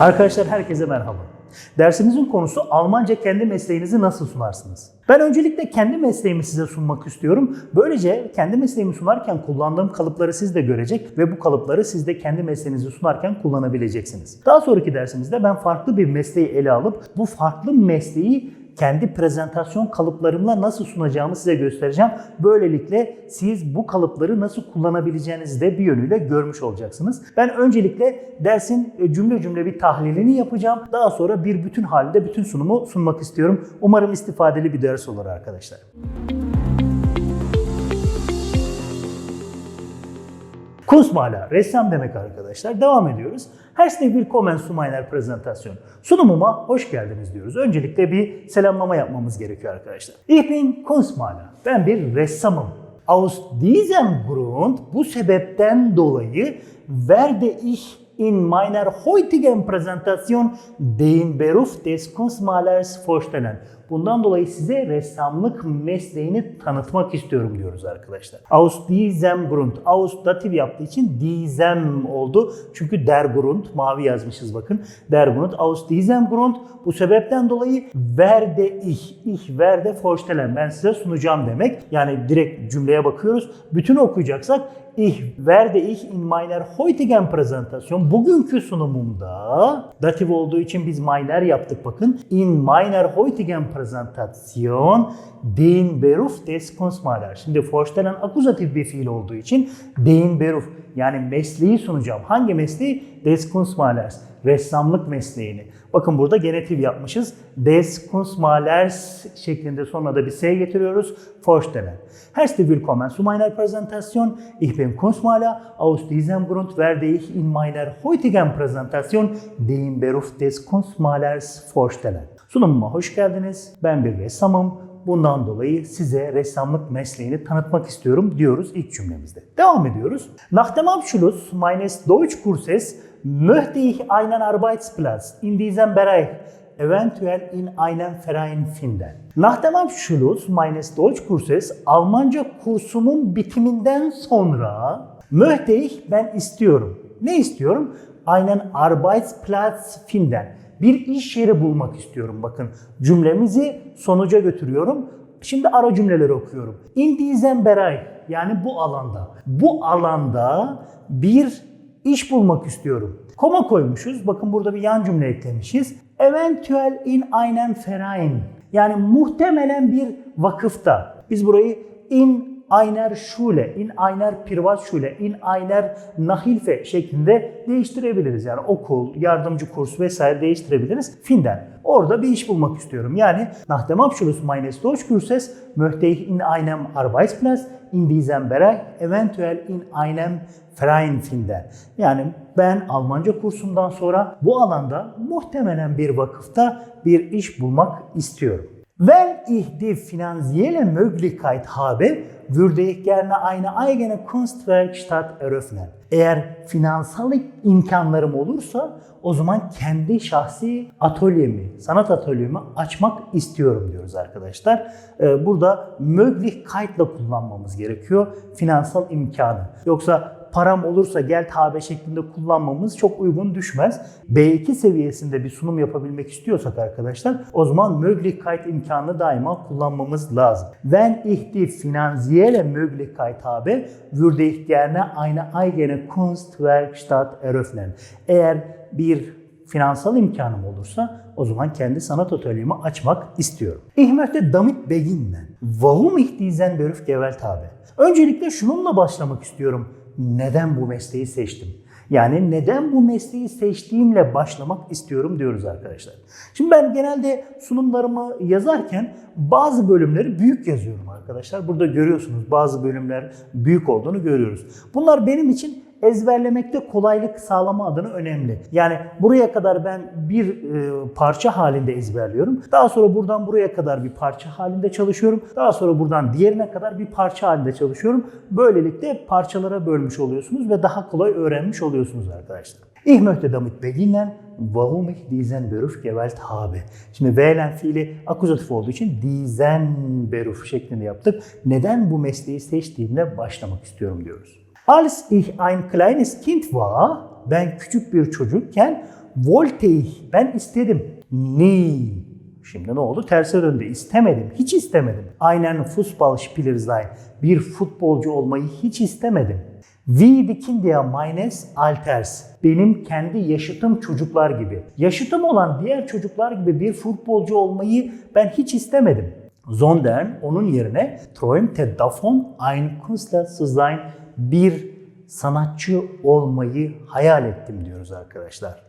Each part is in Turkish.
Arkadaşlar herkese merhaba. Dersimizin konusu Almanca kendi mesleğinizi nasıl sunarsınız? Ben öncelikle kendi mesleğimi size sunmak istiyorum. Böylece kendi mesleğimi sunarken kullandığım kalıpları siz de görecek ve bu kalıpları siz de kendi mesleğinizi sunarken kullanabileceksiniz. Daha sonraki dersimizde ben farklı bir mesleği ele alıp bu farklı mesleği kendi prezentasyon kalıplarımla nasıl sunacağımı size göstereceğim. Böylelikle siz bu kalıpları nasıl kullanabileceğinizi de bir yönüyle görmüş olacaksınız. Ben öncelikle dersin e, cümle cümle bir tahlilini yapacağım. Daha sonra bir bütün halde bütün sunumu sunmak istiyorum. Umarım istifadeli bir ders olur arkadaşlar. Kunstmaler, ressam demek arkadaşlar. Devam ediyoruz. Herzlich willkommen zu meiner Präsentation. Sunumuma hoş geldiniz diyoruz. Öncelikle bir selamlama yapmamız gerekiyor arkadaşlar. Ich bin Kunstmaler. Ben bir ressamım. Aus diesem Grund, bu sebepten dolayı werde ich in meiner heutigen Präsentation den Beruf des Kunstmalers vorstellen. Bundan dolayı size ressamlık mesleğini tanıtmak istiyorum diyoruz arkadaşlar. Aus diesem Grund. Aus datif yaptığı için diesem oldu. Çünkü der Grund mavi yazmışız bakın. Der Grund. Aus diesem Grund. Bu sebepten dolayı werde ich. Ich werde vorstellen. Ben size sunacağım demek. Yani direkt cümleye bakıyoruz. Bütün okuyacaksak Ich werde ich in meiner heutigen Präsentation bugünkü sunumumda datif olduğu için biz meiner yaptık bakın. In meiner heutigen Präsentation den Beruf des Kunstmalers. Şimdi vorstellen akuzatif bir fiil olduğu için den Beruf yani mesleği sunacağım. Hangi mesleği? Des Kunstmalers. Ressamlık mesleğini. Bakın burada genetif yapmışız. Des Kunstmalers şeklinde sonuna da bir S getiriyoruz. Vorstellen. Herzlich willkommen zu meiner Präsentation. Ich bin Kunstmaler. Aus diesem Grund werde ich in meiner heutigen Präsentation den Beruf des Kunstmalers vorstellen. Sunumuma hoş geldiniz. Ben bir ressamım. Bundan dolayı size ressamlık mesleğini tanıtmak istiyorum diyoruz ilk cümlemizde. Devam ediyoruz. Nach dem Abschluss meines Deutschkurses möchte ich einen Arbeitsplatz in diesem Bereich eventuell in einem Verein finden. Nach dem Abschluss meines Deutschkurses Almanca kursumun bitiminden sonra möchte ich ben istiyorum. Ne istiyorum? Einen Arbeitsplatz finden. Bir iş yeri bulmak istiyorum. Bakın cümlemizi sonuca götürüyorum. Şimdi ara cümleleri okuyorum. In diesem Bereich yani bu alanda. Bu alanda bir iş bulmak istiyorum. Koma koymuşuz. Bakın burada bir yan cümle eklemişiz. Eventuell in einem Verein. Yani muhtemelen bir vakıfta. Biz burayı in einer Schule, in einer Privatschule, in einer Nachhilfe şeklinde değiştirebiliriz. Yani okul, yardımcı kurs vesaire değiştirebiliriz. Finden. Orada bir iş bulmak istiyorum. Yani nach dem Abschluss meines Deutschkurses möchte ich in einem Arbeitsplatz in diesem Bereich eventuell in einem Verein finden. Yani ben Almanca kursumdan sonra bu alanda muhtemelen bir vakıfta bir iş bulmak istiyorum. Wenn ich die finanzielle Möglichkeit habe, würde ich gerne eine eigene Kunstwerkstatt eröffnen. Eğer finansal imkanlarım olursa o zaman kendi şahsi atölyemi, sanat atölyemi açmak istiyorum diyoruz arkadaşlar. Ee, Burada Möglichkeit ile kullanmamız gerekiyor finansal imkanı. Yoksa param olursa gel tabe şeklinde kullanmamız çok uygun düşmez. B2 seviyesinde bir sunum yapabilmek istiyorsak arkadaşlar o zaman Möglichkeit imkanını daima kullanmamız lazım. Wenn ich die finanzielle Möglichkeit habe, würde ich gerne eine eigene Kunstwerkstatt eröffnen. Eğer bir finansal imkanım olursa o zaman kendi sanat atölyemi açmak istiyorum. Ich möchte damit beginnen. Warum ich diesen Beruf gewählt habe? Öncelikle şununla başlamak istiyorum. Neden bu mesleği seçtim? Yani neden bu mesleği seçtiğimle başlamak istiyorum diyoruz arkadaşlar. Şimdi ben genelde sunumlarımı yazarken bazı bölümleri büyük yazıyorum arkadaşlar. Burada görüyorsunuz bazı bölümler büyük olduğunu görüyoruz. Bunlar benim için ezberlemekte kolaylık sağlama adına önemli. Yani buraya kadar ben bir e, parça halinde ezberliyorum. Daha sonra buradan buraya kadar bir parça halinde çalışıyorum. Daha sonra buradan diğerine kadar bir parça halinde çalışıyorum. Böylelikle parçalara bölmüş oluyorsunuz ve daha kolay öğrenmiş oluyorsunuz arkadaşlar. Ich möchte damit beginnen, warum ich diesen Beruf gewählt habe. Şimdi wählen fiili akuzatif olduğu için diesen Beruf şeklinde yaptık. Neden bu mesleği seçtiğimle başlamak istiyorum diyoruz. Als ich ein kleines Kind war, ben küçük bir çocukken wollte ich, ben istedim. Nie. Şimdi ne oldu? Terse döndü. İstemedim. Hiç istemedim. Aynen Fußballspieler sein. Bir futbolcu olmayı hiç istemedim. Wie die Kinder meines Alters. Benim kendi yaşıtım çocuklar gibi. Yaşıtım olan diğer çocuklar gibi bir futbolcu olmayı ben hiç istemedim. Sondern onun yerine träumte davon ein Künstler zu sein. Bir sanatçı olmayı hayal ettim diyoruz arkadaşlar.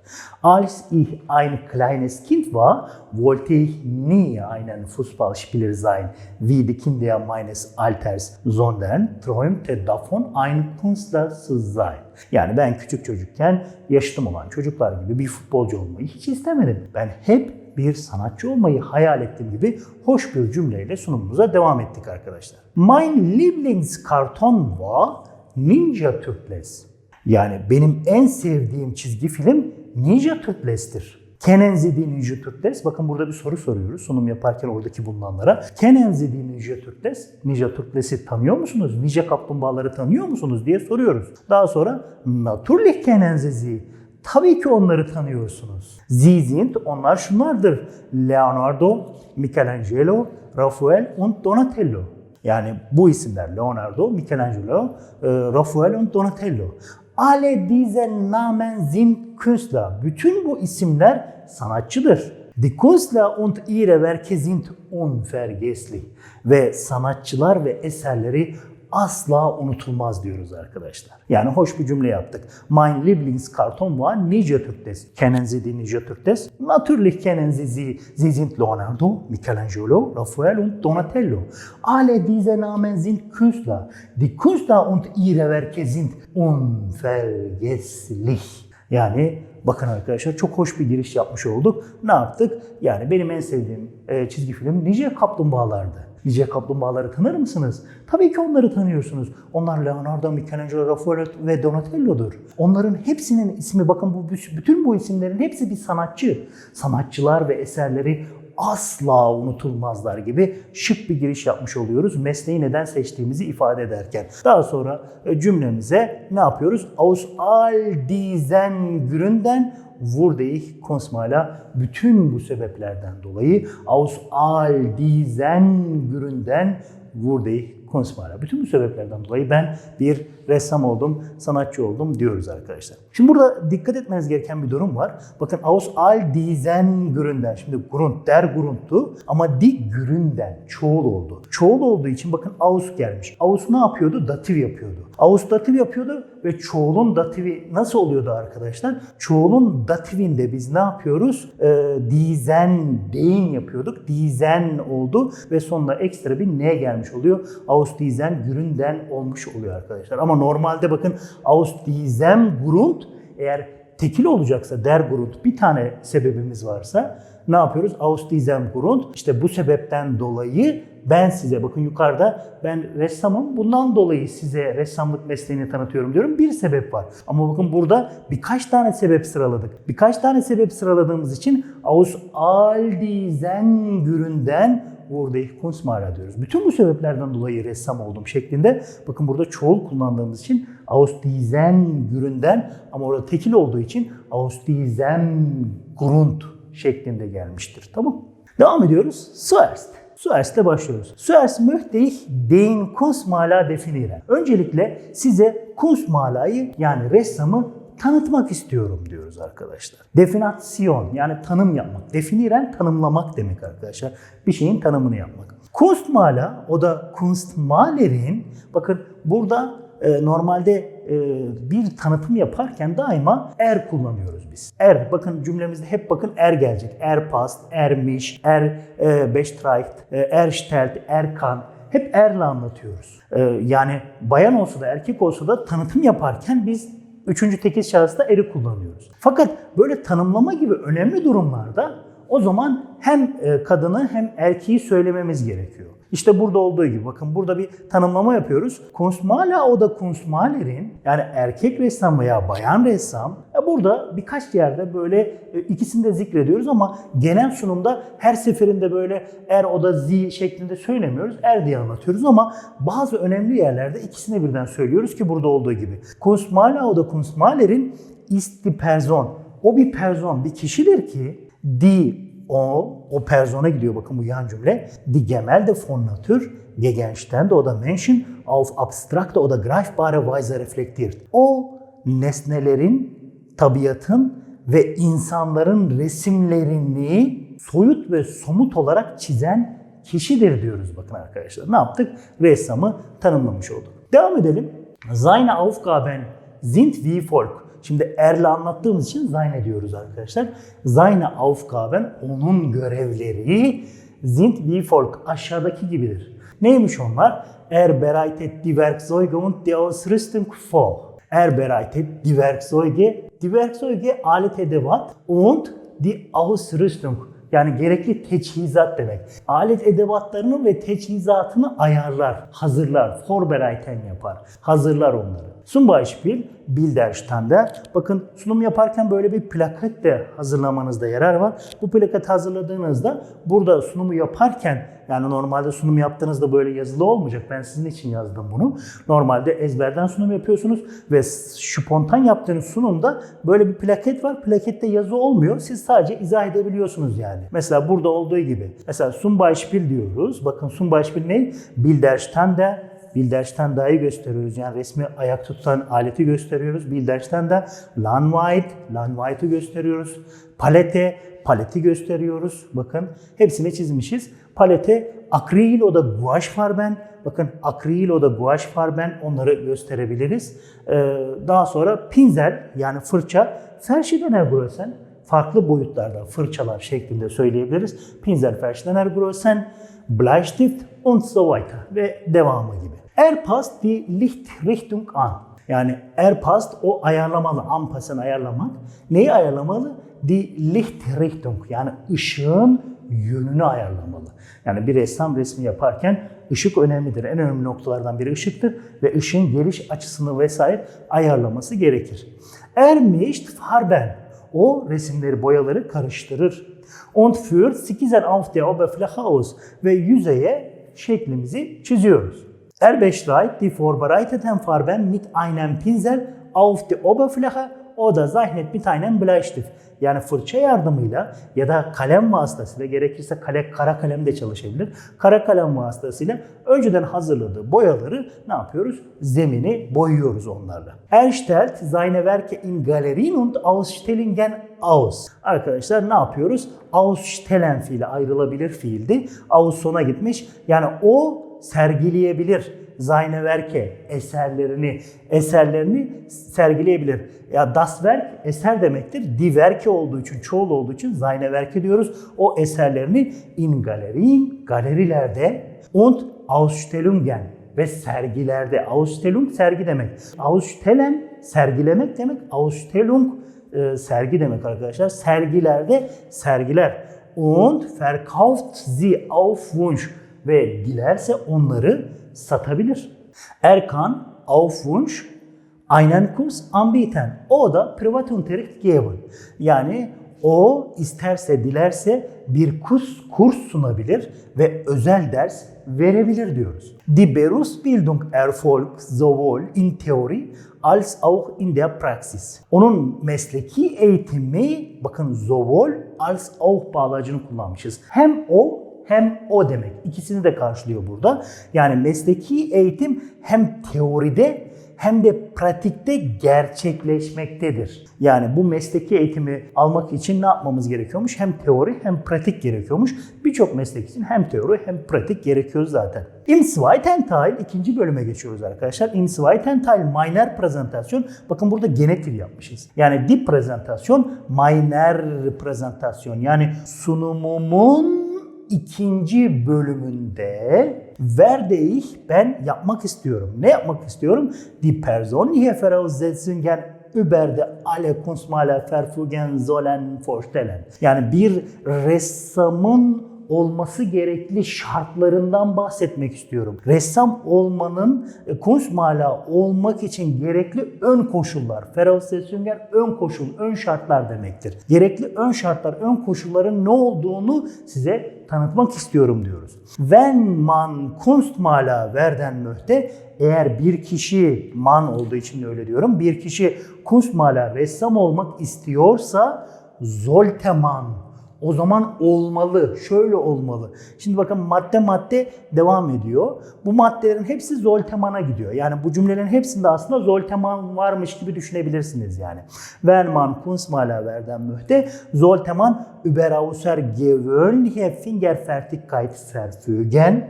Als ich ein kleines Kind war, wollte ich nie einen Fußballspieler sein, wie die Kinder meines Alters, sondern träumte davon ein Künstler zu sein. Yani ben küçük çocukken yaşıtım olan çocuklar gibi bir futbolcu olmayı hiç istemedim. Ben hep bir sanatçı olmayı hayal ettiğim gibi hoş bir cümleyle sunumumuza devam ettik arkadaşlar. Mein Lieblingskarton war Ninja Turtles. Yani benim en sevdiğim çizgi film Ninja Turtles'tir. Kennen Sie die Ninja Turtles? Bakın burada bir soru soruyoruz sunum yaparken oradaki bulunanlara. Kennen Sie die Ninja Turtles? Ninja Turtles'i tanıyor musunuz? Ninja kaplumbağaları tanıyor musunuz diye soruyoruz. Daha sonra Natürlich kennen Sie sie. Tabii ki onları tanıyorsunuz. Sind, onlar şunlardır. Leonardo, Michelangelo, Rafael und Donatello. Yani bu isimler Leonardo, Michelangelo, e, Rafael und Donatello. Alle diese Namen sind Künstler. Bütün bu isimler sanatçıdır. Die Künstler und ihre Werke sind unvergesslich. Ve sanatçılar ve eserleri asla unutulmaz diyoruz arkadaşlar. Yani hoş bir cümle yaptık. Mein Lieblingskarton war Ninja Turtles. Kennen Sie die Ninja Turtles? Natürlich kennen Sie sie. Sie sind Leonardo, Michelangelo, Rafael und Donatello. Alle diese Namen sind Künstler. Die Künstler und ihre Werke sind unvergesslich. Yani bakın arkadaşlar çok hoş bir giriş yapmış olduk. Ne yaptık? Yani benim en sevdiğim e, çizgi film Ninja Kaplumbağalardı. Ninja Kaplumbağaları tanır mısınız? Tabii ki onları tanıyorsunuz. Onlar Leonardo, Michelangelo, Rafael ve Donatello'dur. Onların hepsinin ismi bakın bu bütün bu isimlerin hepsi bir sanatçı. Sanatçılar ve eserleri asla unutulmazlar gibi şık bir giriş yapmış oluyoruz. Mesleği neden seçtiğimizi ifade ederken. Daha sonra e, cümlemize ne yapıyoruz? Aus all diesen Gründen wurde ich Konsmala bütün bu sebeplerden dolayı aus all diesen Gründen wurde ich Konsmala. Bütün bu sebeplerden dolayı ben bir ressam oldum, sanatçı oldum diyoruz arkadaşlar. Şimdi burada dikkat etmeniz gereken bir durum var. Bakın aus all diesen Gründen. Şimdi Grund der Grund'tu ama die Gründen çoğul oldu. Çoğul olduğu için bakın aus gelmiş. Aus ne yapıyordu? Datif yapıyordu. Aus datif yapıyordu ve çoğulun datifi nasıl oluyordu arkadaşlar? Çoğulun datifinde biz ne yapıyoruz? Ee, dizen, deyin yapıyorduk. Dizen oldu ve sonuna ekstra bir ne gelmiş oluyor? Aus dizen Gründen olmuş oluyor arkadaşlar. Ama normalde bakın aus diesem Grund eğer tekil olacaksa der Grund bir tane sebebimiz varsa ne yapıyoruz? Aus diesem Grund işte bu sebepten dolayı ben size bakın yukarıda ben ressamım bundan dolayı size ressamlık mesleğini tanıtıyorum diyorum. Bir sebep var. Ama bakın burada birkaç tane sebep sıraladık. Birkaç tane sebep sıraladığımız için aus all diesen ich Kunstmaler diyoruz. Bütün bu sebeplerden dolayı ressam oldum şeklinde. Bakın burada çoğul kullandığımız için aus diesen Gründen ama orada tekil olduğu için aus diesem Grund şeklinde gelmiştir. Tamam. Devam ediyoruz. Zuerst ile başlıyoruz. Zuerst möchte ich den Kunstmaler definieren. Öncelikle size Kunstmaler'ı yani ressamı tanıtmak istiyorum diyoruz arkadaşlar. Definasyon yani tanım yapmak. Definiren tanımlamak demek arkadaşlar. Bir şeyin tanımını yapmak. Kunstmaler o da Kunstmaler'in bakın burada e, normalde e, bir tanıtım yaparken daima er kullanıyoruz biz. Er bakın cümlemizde hep bakın er gelecek. Er passt, ermiş, er e, bestricht, e, erstellt, erkan. hep erle anlatıyoruz. Ee, yani bayan olsa da erkek olsa da tanıtım yaparken biz üçüncü tekil şahısta eri kullanıyoruz. Fakat böyle tanımlama gibi önemli durumlarda o zaman hem e, kadını hem erkeği söylememiz gerekiyor. İşte burada olduğu gibi bakın burada bir tanımlama yapıyoruz. Kunstmaler o da Kunstmaler'in yani erkek ressam veya bayan ressam e, burada birkaç yerde böyle e, ikisini de zikrediyoruz ama genel sunumda her seferinde böyle er o da zi şeklinde söylemiyoruz. Er diye anlatıyoruz ama bazı önemli yerlerde ikisini birden söylüyoruz ki burada olduğu gibi. Kunstmaler o da Kunstmaler'in ist die Person. O bir person, bir kişidir ki die o, o persona gidiyor bakın bu yan cümle. Die Gemälde von Natur, Gegenstände oder Menschen auf abstrakte oder greifbare Weise reflektiert. O nesnelerin, tabiatın ve insanların resimlerini soyut ve somut olarak çizen kişidir diyoruz bakın arkadaşlar. Ne yaptık? Ressamı tanımlamış olduk. Devam edelim. Seine Aufgaben sind wie folgt. Şimdi erle anlattığımız için seine diyoruz arkadaşlar. Seine Aufgaben, onun görevleri sind wie folgt. Aşağıdaki gibidir. Neymiş onlar? Er bereitet die Werkzeuge und die Ausrüstung vor. Er bereitet die Werkzeuge, die Werkzeuge alet edevat und die Ausrüstung. Yani gerekli teçhizat demek. Alet edevatlarını ve teçhizatını ayarlar, hazırlar, vorbereiten yapar. Hazırlar onları. Zum Beispiel Bilderstande. Bakın sunum yaparken böyle bir plaket de hazırlamanızda yarar var. Bu plaket hazırladığınızda burada sunumu yaparken yani normalde sunum yaptığınızda böyle yazılı olmayacak. Ben sizin için yazdım bunu. Normalde ezberden sunum yapıyorsunuz ve spontan yaptığınız sunumda böyle bir plaket var. Plakette yazı olmuyor. Siz sadece izah edebiliyorsunuz yani. Mesela burada olduğu gibi. Mesela zum Beispiel diyoruz. Bakın zum Beispiel ne? Bilderstande Bilderstanda'yı gösteriyoruz. Yani resmi ayak tutan aleti gösteriyoruz. Bilderstanda Landweit, Landweit'ı gösteriyoruz. Palete, paleti gösteriyoruz. Bakın hepsini çizmişiz. Palete akril o da guaşfarben. Bakın akril o da guaşfarben onları gösterebiliriz. Ee, daha sonra pinzel yani fırça. Verschiedener Größen farklı boyutlarda fırçalar şeklinde söyleyebiliriz. Pinsel Verschiedener Größen, Bleistift und so weiter ve devamı gibi. Er passt die Lichtrichtung an. Yani er passt o ayarlamalı, anpassen ayarlamak. Neyi ayarlamalı? Die Lichtrichtung yani ışığın yönünü ayarlamalı. Yani bir ressam resmi yaparken ışık önemlidir. En önemli noktalardan biri ışıktır ve ışığın geliş açısını vesaire ayarlaması gerekir. Er mischt Farben. O resimleri, boyaları karıştırır. Und führt Skizzen auf der Oberfläche aus. Ve yüzeye şeklimizi çiziyoruz. Er beschreibt die vorbereiteten Farben mit einem Pinsel auf die Oberfläche oder zeichnet mit einem Bleistift. Yani fırça yardımıyla ya da kalem vasıtasıyla gerekirse kale, kara kalem de çalışabilir. Kara kalem vasıtasıyla önceden hazırladığı boyaları ne yapıyoruz? Zemini boyuyoruz onlarla. Er stellt seine Werke in Galerien und Ausstellungen aus. Arkadaşlar ne yapıyoruz? Ausstellen fiili ayrılabilir fiildi. Aus sona gitmiş. Yani o sergileyebilir. Seine Werke eserlerini eserlerini sergileyebilir. Ya das eser demektir. Die Werke olduğu için, çoğul olduğu için seine Werke diyoruz. O eserlerini in Galerien, galerilerde und Ausstellungen ve sergilerde. Ausstellung sergi demek. Ausstellen sergilemek demek. Ausstellung e, sergi demek arkadaşlar. Sergilerde sergiler. Und verkauft sie auf Wunsch ve dilerse onları satabilir. Erkan auf Wunsch einen Kurs anbieten. O da Privatunterricht geben. Yani o isterse dilerse bir kurs, kurs sunabilir ve özel ders verebilir diyoruz. Die Berufsbildung erfolgt sowohl in Theorie als auch in der Praxis. Onun mesleki eğitimi bakın sowohl als auch bağlacını kullanmışız. Hem o hem o demek. İkisini de karşılıyor burada. Yani mesleki eğitim hem teoride hem de pratikte gerçekleşmektedir. Yani bu mesleki eğitimi almak için ne yapmamız gerekiyormuş? Hem teori hem pratik gerekiyormuş. Birçok meslek için hem teori hem pratik gerekiyor zaten. Im ikinci bölüme geçiyoruz arkadaşlar. Im meiner Präsentation. Bakın burada genetif yapmışız. Yani die Präsentation meiner Präsentation. Yani sunumumun ikinci bölümünde werde ich ben yapmak istiyorum. Ne yapmak istiyorum? Die persönliche Voraussetzungen über die alle Kunstmaler verfügen sollen vorstellen. Yani bir ressamın olması gerekli şartlarından bahsetmek istiyorum. Ressam olmanın e, Kunstmaler olmak için gerekli ön koşullar. Voraussetzungen ön koşul, ön şartlar demektir. Gerekli ön şartlar, ön koşulların ne olduğunu size tanıtmak istiyorum diyoruz. Wenn man Kunstmaler werden möchte, eğer bir kişi man olduğu için öyle diyorum. Bir kişi Kunstmaler ressam olmak istiyorsa sollte o zaman olmalı, şöyle olmalı. Şimdi bakın madde madde devam ediyor. Bu maddelerin hepsi Zolteman'a gidiyor. Yani bu cümlelerin hepsinde aslında Zolteman varmış gibi düşünebilirsiniz yani. Wenn man Kunstmaler werden möchte, Zolteman über außer gewöhnliche Fingerfertigkeit verfügen.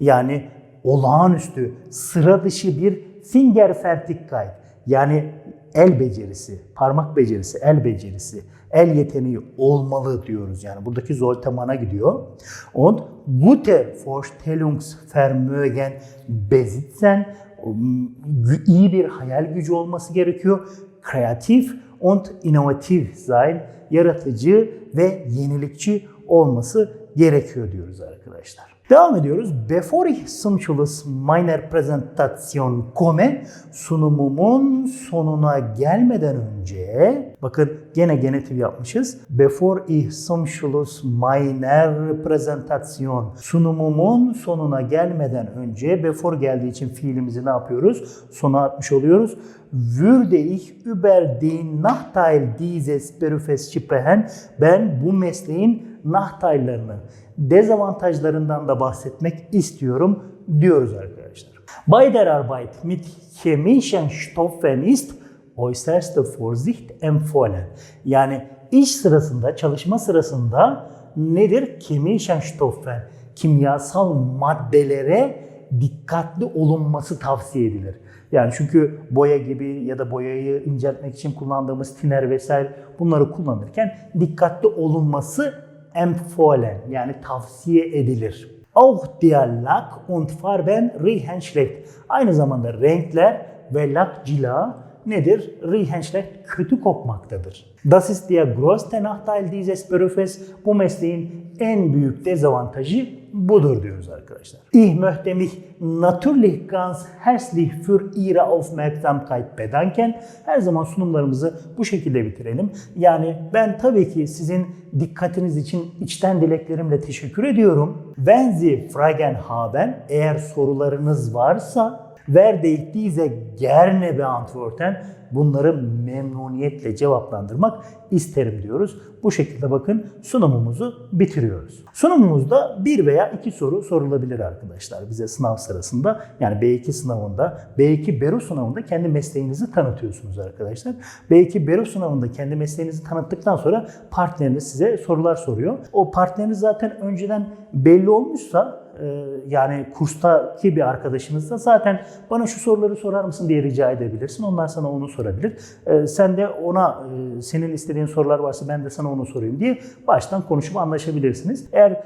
Yani olağanüstü, sıra dışı bir Fingerfertigkeit. Yani el becerisi, parmak becerisi, el becerisi, el yeteneği olmalı diyoruz. Yani buradaki Zolteman'a gidiyor. Und gute Vorstellungsvermögen besitzen, iyi bir hayal gücü olması gerekiyor. Kreatif und innovativ sein, yaratıcı ve yenilikçi olması gerekiyor diyoruz arkadaşlar. Devam ediyoruz. Bevor ich zum Schluss meiner Präsentation komme, sunumumun sonuna gelmeden önce, bakın gene genetif yapmışız. Bevor ich zum Schluss meiner Präsentation, sunumumun sonuna gelmeden önce, before geldiği için fiilimizi ne yapıyoruz? Sona atmış oluyoruz. Würde ich über den Nachteil dieses Berufes sprechen, ben bu mesleğin Nachteillarını, dezavantajlarından da bahsetmek istiyorum diyoruz arkadaşlar. Bei der Arbeit mit chemischen Stoffen ist äußerste Vorsicht empfohlen. Yani iş sırasında, çalışma sırasında nedir? Chemischen Stoffen, kimyasal maddelere dikkatli olunması tavsiye edilir. Yani çünkü boya gibi ya da boyayı inceltmek için kullandığımız tiner vesaire bunları kullanırken dikkatli olunması empfohlen yani tavsiye edilir. Auch der Lack und Farben riechen. Aynı zamanda renkler ve lak cila nedir? Schlecht kötü kokmaktadır. Das ist der größte Nachteil dieses Berufes. Bu mesleğin en büyük dezavantajı budur diyoruz arkadaşlar. Ich möchte mich natürlich ganz herzlich für Ihre Aufmerksamkeit bedanken. Her zaman sunumlarımızı bu şekilde bitirelim. Yani ben tabii ki sizin dikkatiniz için içten dileklerimle teşekkür ediyorum. Wenn Sie Fragen haben, eğer sorularınız varsa werde ich diese gerne beantworten. Bunları memnuniyetle cevaplandırmak isterim diyoruz. Bu şekilde bakın sunumumuzu bitiriyoruz. Sunumumuzda bir veya iki soru sorulabilir arkadaşlar bize sınav sırasında. Yani B2 sınavında, B2 Beru sınavında kendi mesleğinizi tanıtıyorsunuz arkadaşlar. B2 Beru sınavında kendi mesleğinizi tanıttıktan sonra partneriniz size sorular soruyor. O partneriniz zaten önceden belli olmuşsa yani kurstaki bir arkadaşınızsa zaten bana şu soruları sorar mısın diye rica edebilirsin. Onlar sana onu sorabilir. E, sen de ona e, senin istediğin sorular varsa ben de sana onu sorayım diye baştan konuşup anlaşabilirsiniz. Eğer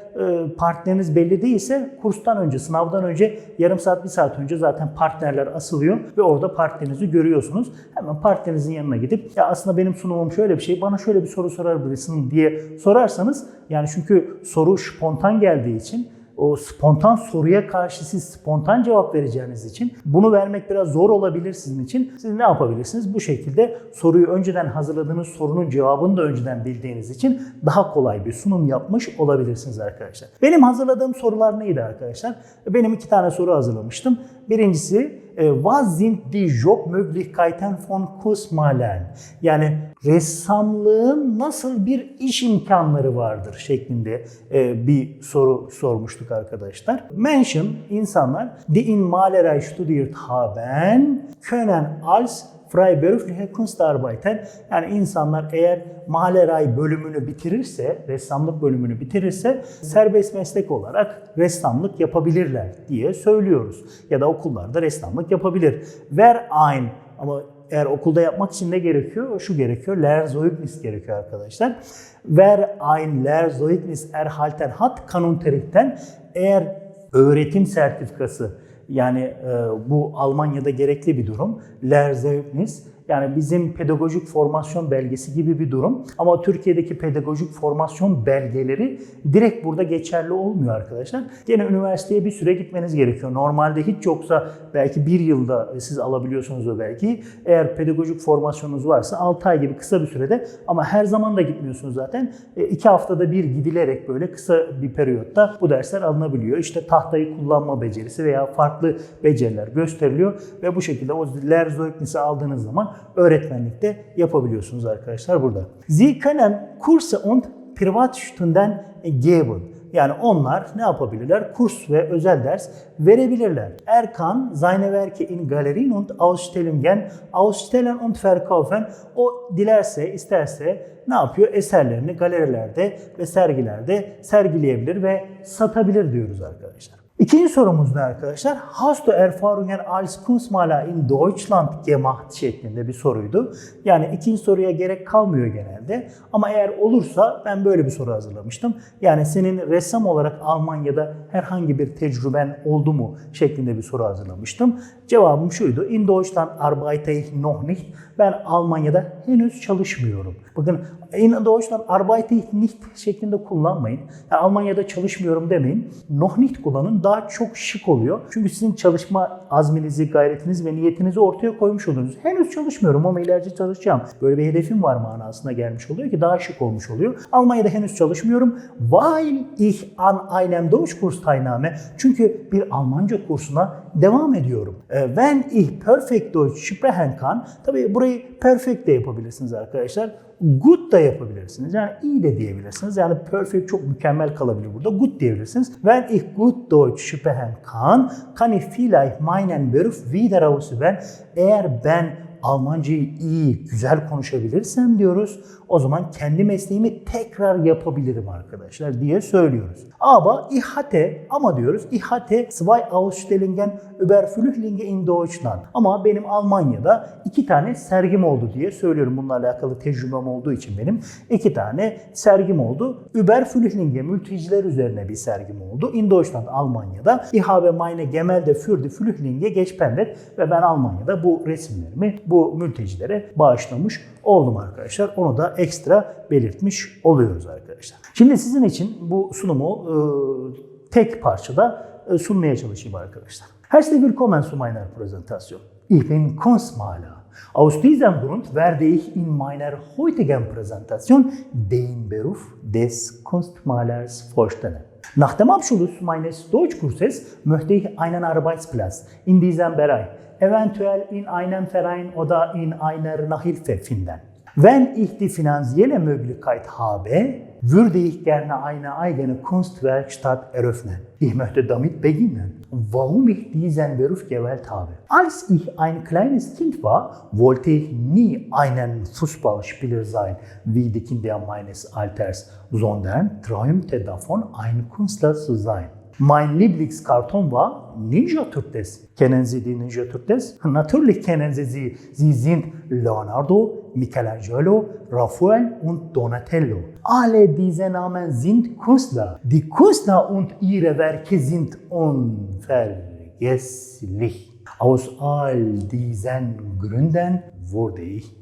partneriniz belli değilse kurstan önce, sınavdan önce yarım saat, bir saat önce zaten partnerler asılıyor ve orada partnerinizi görüyorsunuz. Hemen partnerinizin yanına gidip ya aslında benim sunumum şöyle bir şey, bana şöyle bir soru sorabilirsin diye sorarsanız yani çünkü soru spontan geldiği için o spontan soruya karşı siz spontan cevap vereceğiniz için bunu vermek biraz zor olabilir sizin için. Siz ne yapabilirsiniz? Bu şekilde soruyu önceden hazırladığınız sorunun cevabını da önceden bildiğiniz için daha kolay bir sunum yapmış olabilirsiniz arkadaşlar. Benim hazırladığım sorular neydi arkadaşlar? Benim iki tane soru hazırlamıştım. Birincisi Was sind die Jobmöglichkeiten von Kunstmalern? Yani ressamlığın nasıl bir iş imkanları vardır şeklinde e, bir soru sormuştuk arkadaşlar. Mention insanlar die in Malerei studiert haben können als freiberufliche Kunstarbeiter yani insanlar eğer Malerei bölümünü bitirirse, ressamlık bölümünü bitirirse serbest meslek olarak ressamlık yapabilirler diye söylüyoruz. Ya da okullarda ressamlık yapabilir. Ver ein ama eğer okulda yapmak için ne gerekiyor? Şu gerekiyor. Lehrzeugnis gerekiyor arkadaşlar. Ver ein Lehrzeugnis erhalten hat Kanunterrichten eğer öğretim sertifikası yani e, bu Almanya'da gerekli bir durum. Lehrzeugnis yani bizim pedagojik formasyon belgesi gibi bir durum. Ama Türkiye'deki pedagojik formasyon belgeleri direkt burada geçerli olmuyor arkadaşlar. Gene üniversiteye bir süre gitmeniz gerekiyor. Normalde hiç yoksa belki bir yılda siz alabiliyorsunuz o belgeyi. Eğer pedagojik formasyonunuz varsa 6 ay gibi kısa bir sürede ama her zaman da gitmiyorsunuz zaten. 2 haftada bir gidilerek böyle kısa bir periyotta bu dersler alınabiliyor. İşte tahtayı kullanma becerisi veya farklı beceriler gösteriliyor ve bu şekilde o Lehrzeugnis'i aldığınız zaman öğretmenlikte yapabiliyorsunuz arkadaşlar burada. Sie können Kurse und Privatstunden geben. Yani onlar ne yapabilirler? Kurs ve özel ders verebilirler. Er kann seine Werke in Galerien und Ausstellungen ausstellen und verkaufen. O dilerse, isterse ne yapıyor? Eserlerini galerilerde ve sergilerde sergileyebilir ve satabilir diyoruz arkadaşlar. İkinci sorumuz ne arkadaşlar? Hast du Erfahrungen als Kunstmaler in Deutschland gemacht şeklinde bir soruydu. Yani ikinci soruya gerek kalmıyor genelde. Ama eğer olursa ben böyle bir soru hazırlamıştım. Yani senin ressam olarak Almanya'da herhangi bir tecrüben oldu mu şeklinde bir soru hazırlamıştım. Cevabım şuydu. In Deutschland arbeite ich noch nicht. Ben Almanya'da henüz çalışmıyorum. Bakın in Deutschland arbeite ich nicht şeklinde kullanmayın. Yani Almanya'da çalışmıyorum demeyin. Noch nicht kullanın daha çok şık oluyor. Çünkü sizin çalışma azminizi, gayretiniz ve niyetinizi ortaya koymuş oluyorsunuz. Henüz çalışmıyorum ama ileride çalışacağım. Böyle bir hedefim var manasına gelmiş oluyor ki daha şık olmuş oluyor. Almanya'da henüz çalışmıyorum. Weil ich an einem Deutschkurs teilnahme. Çünkü bir Almanca kursuna devam ediyorum. Ee, When ich perfect Deutsch sprechen kann. Tabii burayı perfect de yapabilirsiniz arkadaşlar good da yapabilirsiniz. Yani iyi de diyebilirsiniz. Yani perfect çok mükemmel kalabilir burada. Good diyebilirsiniz. Wenn ich gut Deutsch sprechen kann, kann ich vielleicht meinen Beruf wieder ausüben. Eğer ben Almancayı iyi, güzel konuşabilirsem diyoruz. O zaman kendi mesleğimi tekrar yapabilirim arkadaşlar diye söylüyoruz. Aber ich hatte ama diyoruz ich hatte zwei Ausstellungen über Flüchtlinge in Deutschland. Ama benim Almanya'da iki tane sergim oldu diye söylüyorum. Bununla alakalı tecrübem olduğu için benim iki tane sergim oldu. Über Flüchtlinge, mülteciler üzerine bir sergim oldu. In Deutschland, Almanya'da. Ich habe meine Gemälde für die Flüchtlinge gespendet ve ben Almanya'da bu resimlerimi bu mültecilere bağışlamış oldum arkadaşlar. Onu da ekstra belirtmiş oluyoruz arkadaşlar. Şimdi sizin için bu sunumu e, tek parçada e, sunmaya çalışayım arkadaşlar. Herzlich willkommen zu meiner Präsentation. Ich bin Kunstmaler. Aus diesem Grund werde ich in meiner heutigen Präsentation den Beruf des Kunstmalers vorstellen. Nach dem Abschluss meines Deutschkurses möchte ich einen Arbeitsplatz in diesem Bereich, eventuell in einem Verein oder in einer Nachhilfe finden. Wenn ich die finanzielle Möglichkeit habe, würde ich gerne eine eigene Kunstwerkstatt eröffnen. Ich möchte damit beginnen, warum ich diesen Beruf gewählt habe. Als ich ein kleines Kind war, wollte ich nie einen Fußballspieler sein, wie die Kinder meines Alters, sondern träumte davon, ein Künstler zu sein. Mein Lieblingskarton war Ninja Turtles. Kennen Sie die Ninja Turtles? Natürlich kennen Sie sie. Sie sind Leonardo, Michelangelo, Raphael und Donatello. Alle diese Namen sind Künstler. Die Künstler und ihre Werke sind unvergesslich. Aus all diesen Gründen wurde ich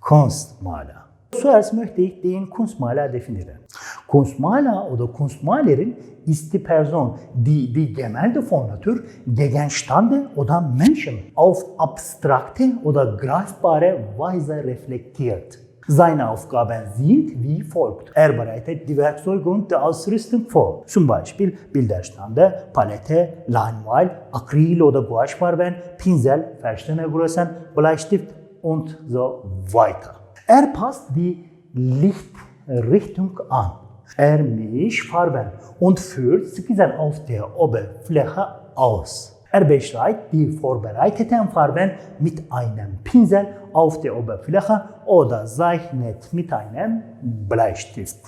Kunstmaler. Zuerst möchte ich den Kunstmaler definieren. Kunstmaler oder Kunstmalerin ist die Person, die die Gemälde von Natur, Gegenstände oder Menschen auf abstrakte oder greifbare Weise reflektiert. Seine Aufgaben sind wie folgt. Er bereitet die Werkzeuge die Ausrüstung vor. Zum Beispiel Bilderstände, Palette, Leinwall, Acryl- oder Gouachefarben, Pinsel, verschiedene Größen, Bleistift und so weiter. Er passt die Lichtrichtung an. Er mischt Farben und führt Skizzen auf der Oberfläche aus. Er beschreibt die vorbereiteten Farben mit einem Pinsel auf der Oberfläche oder zeichnet mit einem Bleistift.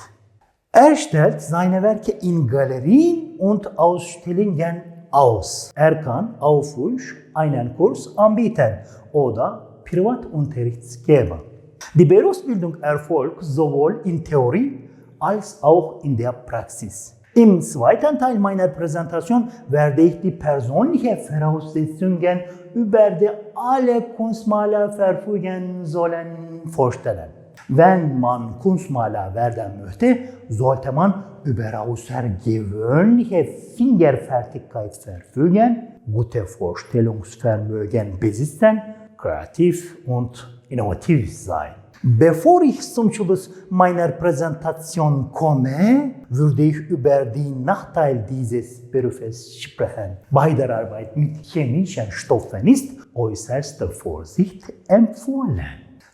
Er stellt seine Werke in Galerien und Ausstellungen aus. Er kann auf Wunsch einen Kurs anbieten oder Privatunterricht geben. Die Berufsbildung erfolgt sowohl in Theorie als auch in der Praxis. Im zweiten Teil meiner Präsentation werde ich die persönliche Voraussetzungen über die alle Kunstmaler verfügen sollen vorstellen. Wenn man Kunstmaler werden möchte, sollte man über außergewöhnliche Fingerfertigkeit verfügen, gute Vorstellungsvermögen besitzen, kreativ und innovativ sein. Bevor ich zum Schluss meiner Präsentation komme, würde ich über die Nachteile dieses Berufes sprechen. Bei der Arbeit mit chemischen Stoffen ist äußerste Vorsicht empfohlen.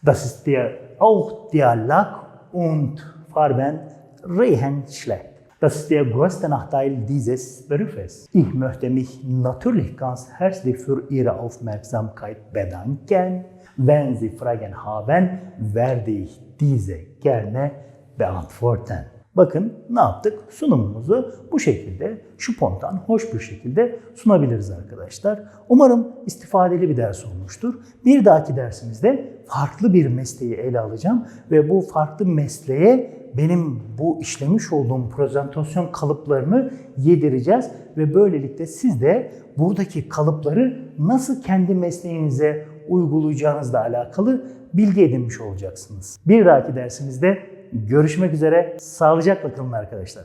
Das ist der, auch der Lack und Farben riechen schlecht. Das ist der größte Nachteil dieses Berufes. Ich möchte mich natürlich ganz herzlich für Ihre Aufmerksamkeit bedanken. Wenn Sie Fragen haben, werde ich diese gerne beantworten. Bakın ne yaptık? Sunumumuzu bu şekilde, spontan, hoş bir şekilde sunabiliriz arkadaşlar. Umarım istifadeli bir ders olmuştur. Bir dahaki dersimizde farklı bir mesleği ele alacağım ve bu farklı mesleğe benim bu işlemiş olduğum prezentasyon kalıplarını yedireceğiz ve böylelikle siz de buradaki kalıpları nasıl kendi mesleğinize uygulayacağınızla alakalı bilgi edinmiş olacaksınız. Bir dahaki dersimizde görüşmek üzere. Sağlıcakla kalın arkadaşlar.